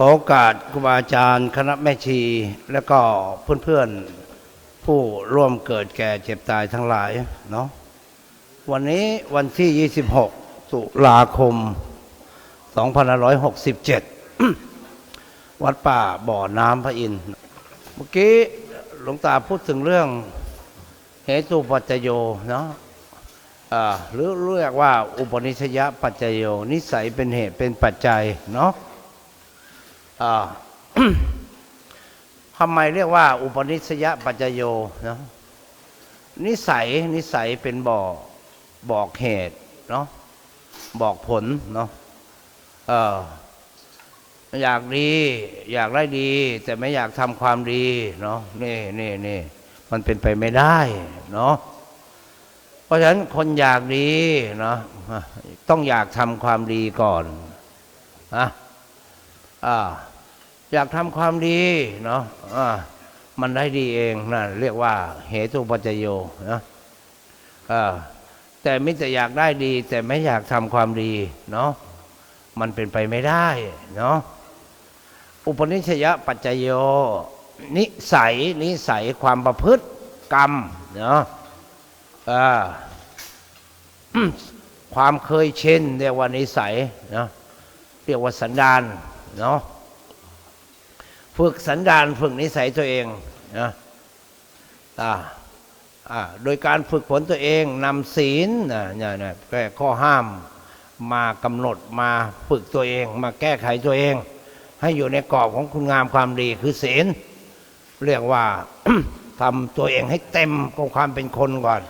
ขอโอกาสครูบาอาจารย์คณะแม่ชี และก็เพื่อนๆ ผู้ร่วมเกิดแก่เจ็บตายทั้งหลายเนาะวันนี้วันที่ 26 ตุลาคม 2567 วัดป่าบ่อน้ำพระอินทร์เมื่อกี้หลวงตาพูดถึงเรื่องเหตุปัจจโยเนาะหรือเรียกว่าอุปนิสยปัจจโย นิสัยเป็นเหตุเป็นปัจจัยเนาะ ทำไมเรียกว่า อุปนิสยปัจจโยเนาะนิสัยนิสัยเป็นบ่อบอกเหตุเนาะบอกผลเนาะเอออยากดี อยากได้ดี แต่ไม่อยากทำความดีเนาะนี่นี่นี่มันเป็นไปไม่ได้เนาะเพราะฉะนั้นคนอยากดีเนาะต้องอยากทำความดีก่อนนะอ่า อยากทำความดีเนาะอ่ามันได้ดีเองนะเรียกว่า เหตุปัจจโยนะแต่มิแต่อยากได้ดี แต่ไม่อยากทำความดีเนาะมันเป็นไปไม่ได้เนาะอุปนิสยปัจจโย นิสัยนิสัยความประพฤติกรรมเนาะความเคยชินเรียกว่านิสัยเนาะเรียกว่าสันดานเนาะ ฝึกสันดานฝึกนิสัยตัวเองนะอ่าอ่าโดยการฝึกฝนตัวเองนำศีลนะเนี่ยนี่ยแก้ข้อห้ามมากำหนดมาฝึกตัวเอง มาแก้ไขตัวเอง ให้อยู่ในกรอบของคุณงามความดีคือศีลเรียกว่าทำตัวเองให้เต็มกับความเป็นคนก่อน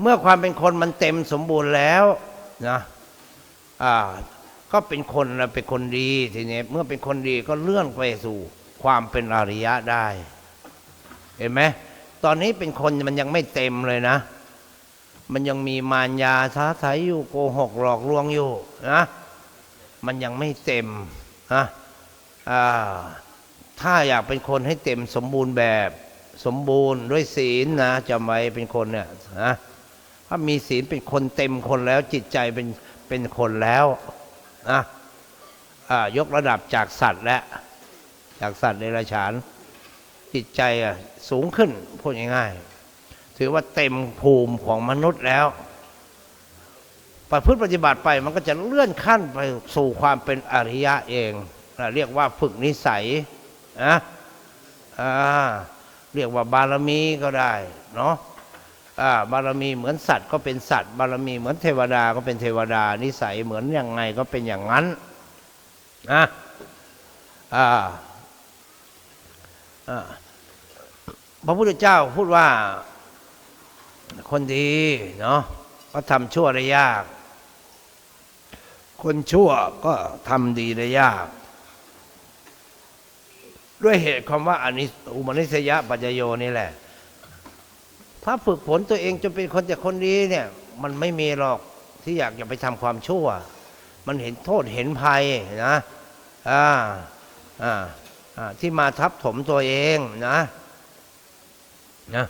เมื่อความเป็นคนมันเต็มสมบูรณ์แล้วนะอ่า ก็เป็นคนนะเป็นคนดีทีนี้เมื่อเป็นคนดีก็เลื่อนไปสู่ความเป็นอริยะได้ เห็นไหมตอนนี้เป็นคนมันยังไม่เต็มเลยนะ มันยังมีมารยาท้าทายอยู่โกหกหลอกลวงอยู่นะมันยังไม่เต็มนะถ้าอยากเป็นคนให้เต็มสมบูรณ์แบบสมบูรณ์ด้วยศีลนะจำไว้เป็นคนเนี่ยนะถ้ามีศีลเป็นคนเต็มคนแล้วจิตใจเป็นเป็นคนแล้ว นะยกระดับจากสัตว์และจากสัตว์ในราชาน จิตใจอะสูงขึ้นพูดง่ายๆถือว่าเต็มภูมิของมนุษย์แล้วประพฤติปฏิบัติไปมันก็จะเลื่อนขั้นไปสู่ความเป็นอริยะเองนะเรียกว่าฝึกนิสัยนะเรียกว่าบารมีก็ได้เนาะ บารมีเหมือนสัตว์ก็เป็นสัตว์ บารมีเหมือนเทวดาก็เป็นเทวดา นิสัยเหมือนอย่างไงก็เป็นอย่างนั้นนะพระพุทธเจ้าพูดว่าคนดีเนาะก็ทำชั่วได้ยาก คนชั่วก็ทำดีได้ยาก ด้วยเหตุคำว่าอนิอุมนิสยปัจโยนี่แหละ ถ้าฝึกฝนตัวเองจนเป็นคนจากคนดีเนี่ย มันไม่มีหรอกที่อยากจะไปทำความชั่ว มันเห็นโทษเห็นภัยนะอ่าอ่าอ่าที่มาทับถมตัวเองนะนะ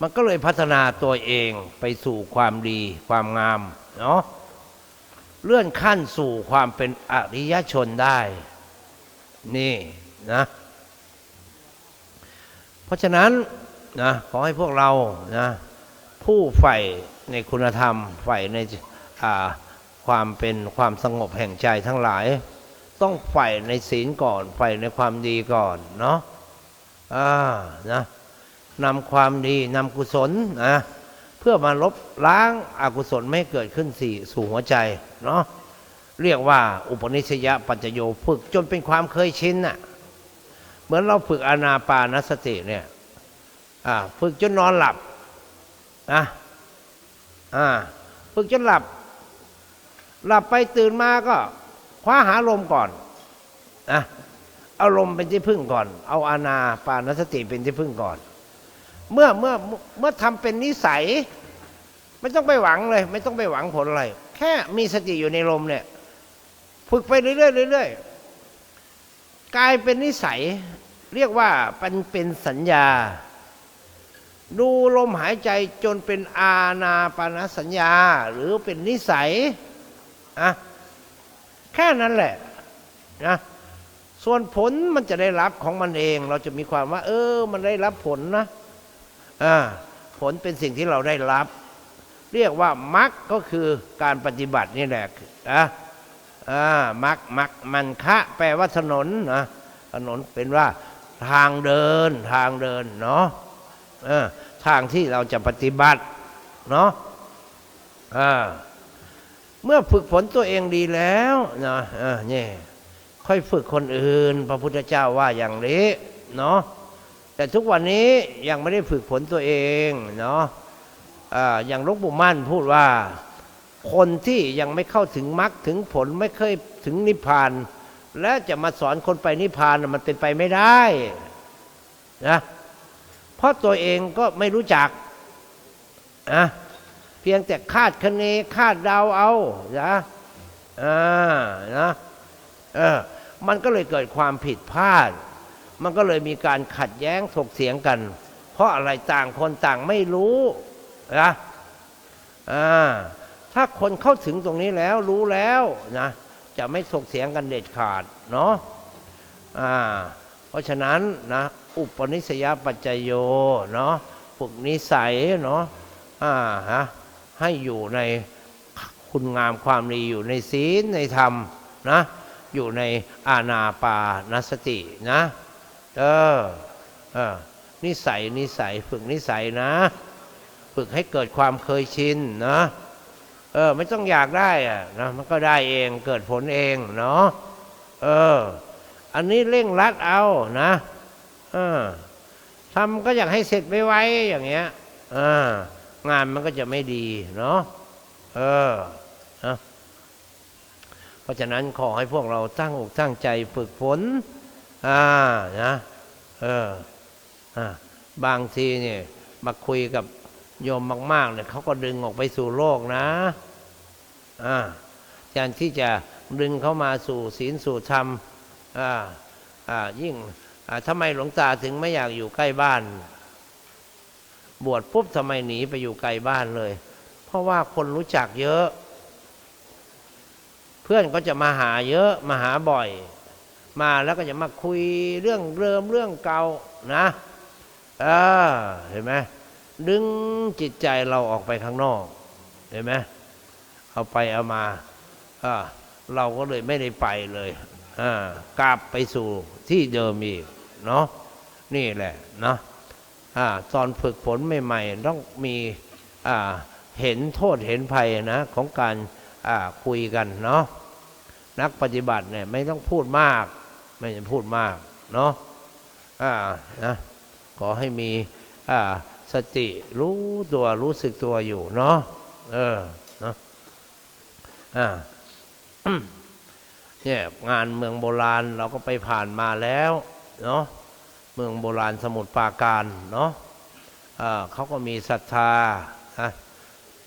มันก็เลยพัฒนาตัวเองไปสู่ความดีความงามเนาะเลื่อนขั้นสู่ความเป็นอริยชนได้ นี่นะ เพราะฉะนั้น นะขอให้พวกเรานะผู้ใฝ่ในคุณธรรมใฝ่ในความเป็นความสงบแห่งใจทั้งหลาย ต้องใฝ่ในศีลก่อนใฝ่ในความดีก่อนเนาะอ่านะนำความดีนำกุศลนะเพื่อมาลบล้างอากุศลไม่เกิดขึ้นสี่สู่หัวใจเนาะเรียกว่าอุปนิสยปัญจโยฝึกจนเป็นความเคยชินน่ะเหมือนเราฝึกอานาปานสติเนี่ย ฝึกจนนอนหลับนะอ่าฝึกจนหลับ หลับไปตื่นมาก็คว้าหาลมก่อนนะเอาลมเป็นที่พึ่งก่อน เอาอานาปานสติเป็นที่พึ่งก่อน เมื่อเมื่อเมื่อทำเป็นนิสัย ไม่ต้องไปหวังเลย ไม่ต้องไปหวังผลอะไร แค่มีสติอยู่ในลมเนี่ย ฝึกไปเรื่อยๆเรื่อยๆกลายเป็นนิสัย เรียกว่าเป็นเป็นสัญญา ดูลมหายใจจนเป็นอาณาปานสัญญา หรือเป็นนิสัยอะแค่นั้นแหละนะส่วนผลมันจะได้รับของมันเอง เราจะมีความว่า เออ มันได้รับผลนะอ่าผลเป็นสิ่งที่เราได้รับ เรียกว่ามรรคก็คือการปฏิบัตินี่แหละนะอ่ามรรคมรรคมันคะแปลว่าถนนนะถนนเป็นว่าทางเดินทางเดินเนาะ ทางที่เราจะปฏิบัติเนาะเมื่อฝึกฝนตัวเองดีแล้วนะเนี่ยค่อยฝึกคนอื่น พระพุทธเจ้าว่าอย่างนี้เนาะแต่ทุกวันนี้ยังไม่ได้ฝึกฝนตัวเองเนาะอ่าอย่างหลวงปู่มั่นพูดว่า คนที่ยังไม่เข้าถึงมรรคถึงผลไม่เคยถึงนิพพาน แล้วจะมาสอนคนไปนิพพานมันเป็นไปไม่ได้นะ ราะตัวเองก็ไม่รู้จักนะเพียงแต่คาดคะเนคาดเดาเอานะอ่านะเออมันก็เลยเกิดความผิดพลาด มันก็เลยมีการขัดแย้งถกเถียงกัน เพราะอะไรต่างคนต่างไม่รู้นะอ่าถ้าคนเข้าถึงตรงนี้แล้วรู้แล้วนะจะไม่ถกเถียงกันเด็ดขาดเนาะอ่า ราะฉะนั้นนะอุปนิสัยปัจจโยเนาะฝึกนิสัยเนาะอ่าฮะให้อยู่ในคุณงามความดีอยู่ในศีลในธรรมนะอยู่ในอาณาปานสตินะเออเออนิสัยนิสัยฝึกนิสัยนะ ฝึกให้เกิดความเคยชินนะเออไม่ต้องอยากได้อะนะมันก็ได้เองเกิดผลเองเนาะเออ อันนี้เร่งรัดเอานะอทำก็อยากให้เสร็จไวๆอย่างเงี้ยงานมันก็จะไม่ดีเนาะเออนะเพราะฉะนั้นขอให้พวกเราตั้งอกตั้งใจฝึกฝนอ่านะเอออ่าบางทีเนี่ยมาคุยกับโยมมากๆเนี่ยเขาก็ดึงออกไปสู่โลกนะอ่าแทนที่จะดึงเข้ามาสู่ศีลสู่ธรรม อ่าอ่ายิ่งอ่าทำไมหลวงตาถึงไม่อยากอยู่ใกล้บ้าน บวชปุ๊บทำไมหนีไปอยู่ไกลบ้านเลย เพราะว่าคนรู้จักเยอะ เพื่อนก็จะมาหาเยอะมาหาบ่อย มาแล้วก็จะมาคุยเรื่องเริ่มเรื่องเก่านะเออเห็นไหมดึงจิตใจเราออกไปข้างนอก เห็นไหมเอาไปเอามาเออเราก็เลยไม่ได้ไปเลย กลับไปสู่ที่เดิมอีกเนาะนี่แหละเนาะตอนฝึกฝนใหม่ ๆ ต้องมีเห็นโทษเห็นภัยนะของการคุยกันเนาะนักปฏิบัติเนี่ยไม่ต้องพูดมาก ไม่ต้องพูดมากเนาะนะขอให้มีสติรู้ตัวรู้สึกตัวอยู่เนาะเออเนาะอ่า เนี่ยงานเมืองโบราณเราก็ไปผ่านมาแล้วเนาะเมืองโบราณสมุทรปราการเนาะอ่าเขาก็มีศรัทธาอะ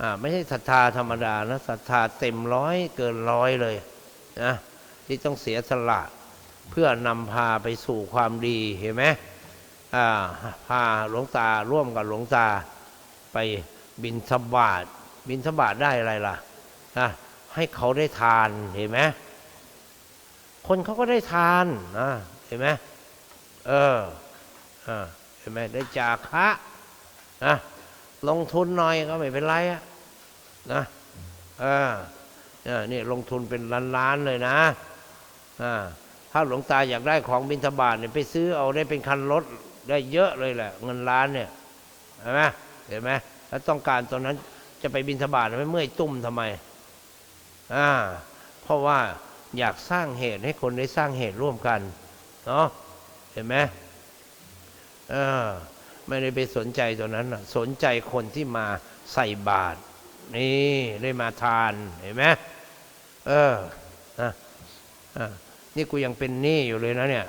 อ่าไม่ใช่ศรัทธาธรรมดานะศรัทธาเต็มร้อยเกินร้อยเลยนะที่ต้องเสียสละเพื่อนำพาไปสู่ความดีเห็นไหมพาหลวงตาร่วมกับหลวงตาไปบินสบาทบินสบาทได้อะไรล่ะนะให้เขาได้ทานเห็นไหม คนเขาก็ได้ทานนะเห็นไหมเออเห็นไหมได้จาคะนะลงทุนหน่อยก็ไม่เป็นไรอะนะเออเนี่ยลงทุนเป็นล้านๆเลยนะอ่าถ้าหลวงตาอยากได้ของบินทบาทเนี่ยไปซื้อเอาได้เป็นคันรถได้เยอะเลยแหละ เงินล้านเนี่ยเห็นไหมเห็นไหมแล้วต้องการตอนนั้นจะไปบินทบาทไม่เมื่อยตุ้มทำไมอ่าเพราะว่า อยากสร้างเหตุให้คนได้สร้างเหตุร่วมกันเนาะเห็นไหมเออไม่ได้ไปสนใจตัวนั้นน่ะสนใจคนที่มาใส่บาตรนี่ได้มาทานเห็นไหมเออนะนี่กูยังเป็นหนี้อยู่เลยนะเนี่ย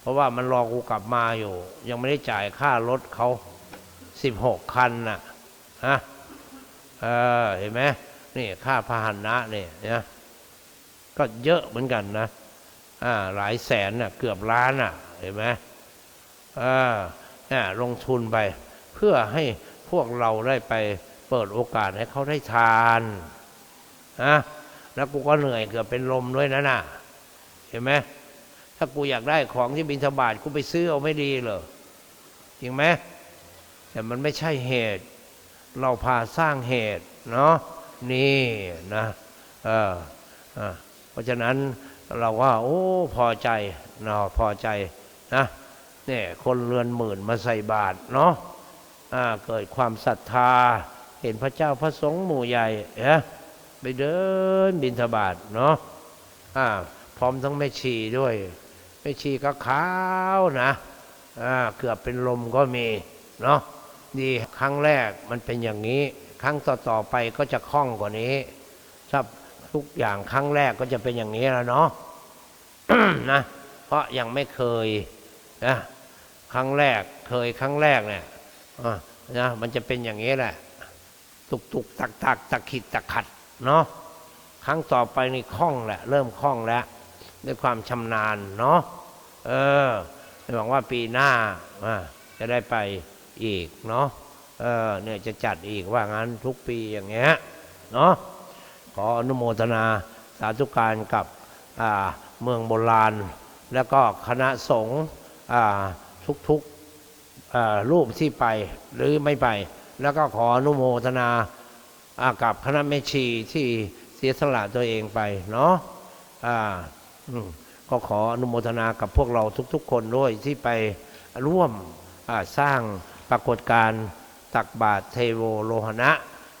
เพราะว่ามันรอกูกลับมาอยู่ ยังไม่ได้จ่ายค่ารถเขาสิบหกคันน่ะฮะเออเห็นไหมนี่ค่าพาหนะเนี่ยนะ ก็เยอะเหมือนกันนะอ่าหลายแสนน่ะเกือบล้านน่ะเห็นไหมอ่าเนี่ยลงทุนไป เพื่อให้พวกเราได้ไปเปิดโอกาสให้เขาได้ทานนะแล้วกูก็เหนื่อยเกือบเป็นลมด้วยนะน่ะ เห็นไหมถ้ากูอยากได้ของที่บินทบาทกูไปซื้อเอาไม่ดีเหรอจริงไหมแต่มันไม่ใช่เหตุ เราพาสร้างเหตุ เนาะนี่นะ เออเออ เพราะฉะนั้นเราว่า โอ้พอใจเนาะพอใจนะเนี่ยคนเรือนหมื่นมาใส่บาตรเนาะเกิดความศรัทธา เห็นพระเจ้าพระสงฆ์หมู่ใหญ่เอะไปเดินบินทบาทเนาะอ่าพร้อมทั้งแม่ชีด้วยแม่ชีก็ขาวนะอ่าเกือบเป็นลมก็มีเนาะดีครั้งแรกมันเป็นอย่างนี้ ครั้งต่อๆไปก็จะคล่องกว่านี้ถ้า ทุกอย่างครั้งแรกก็จะเป็นอย่างนี้แล้วเนาะนะเพราะยังไม่เคยนะครั้งแรกเคยครั้งแรกเนี่ยนะมันจะเป็นอย่างนี้แหละ ตุกตุกตักตักตะขิดตะขัดเนาะครั้งต่อไปนี่คล่องแหละ เริ่มคล่องแล้ว ด้วยความชำนาญเนาะเออหวังว่าปีหน้าะจะได้ไปอีกเนาะเออเนี่ยจะจัดอีกว่างั้นทุกปีอย่างเงี้ยเนาะ ขออนุโมทนาสาธุการกับเมืองโบราณ แล้วก็คณะสงฆ์ทุกๆรูปที่ไปหรือไม่ไป แล้วก็ขออนุโมทนากับคณะแม่ชีที่เสียสละตัวเองไปเนาะก็ขออนุโมทนากับพวกเราทุกๆ คนด้วยที่ไปร่วมสร้างปรากฏการณ์ตักบาตรเทโวโลหณะ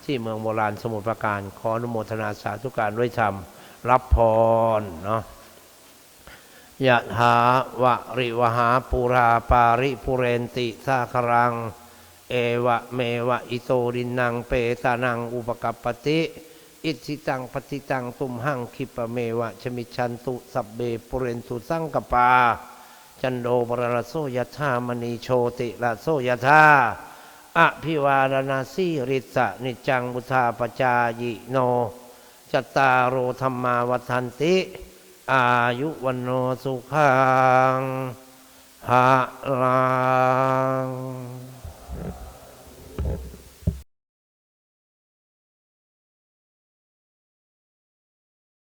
ที่เมืองโบราณสมุทรปราการ ขออนุโมทนาสาธุการด้วยธรรม รับพรเนาะยะถาวะริวหาปุราปาริปุเรนติสาครัง เอวะเมวะอิโตดินังเปตานังอุปกัปปติ อิทิตังปฏิตังตุมหังคิปะเมวะชมิชันตุสับเบปุเรนตุสังกปา จันโดปรลโสยะธามณีโชติละโสยะธา อภิวารณาสีริสะนิจังบุธาปจายิโนจตารโรธรรมาวัฏันติ อายุวันโนสุขังหาลัง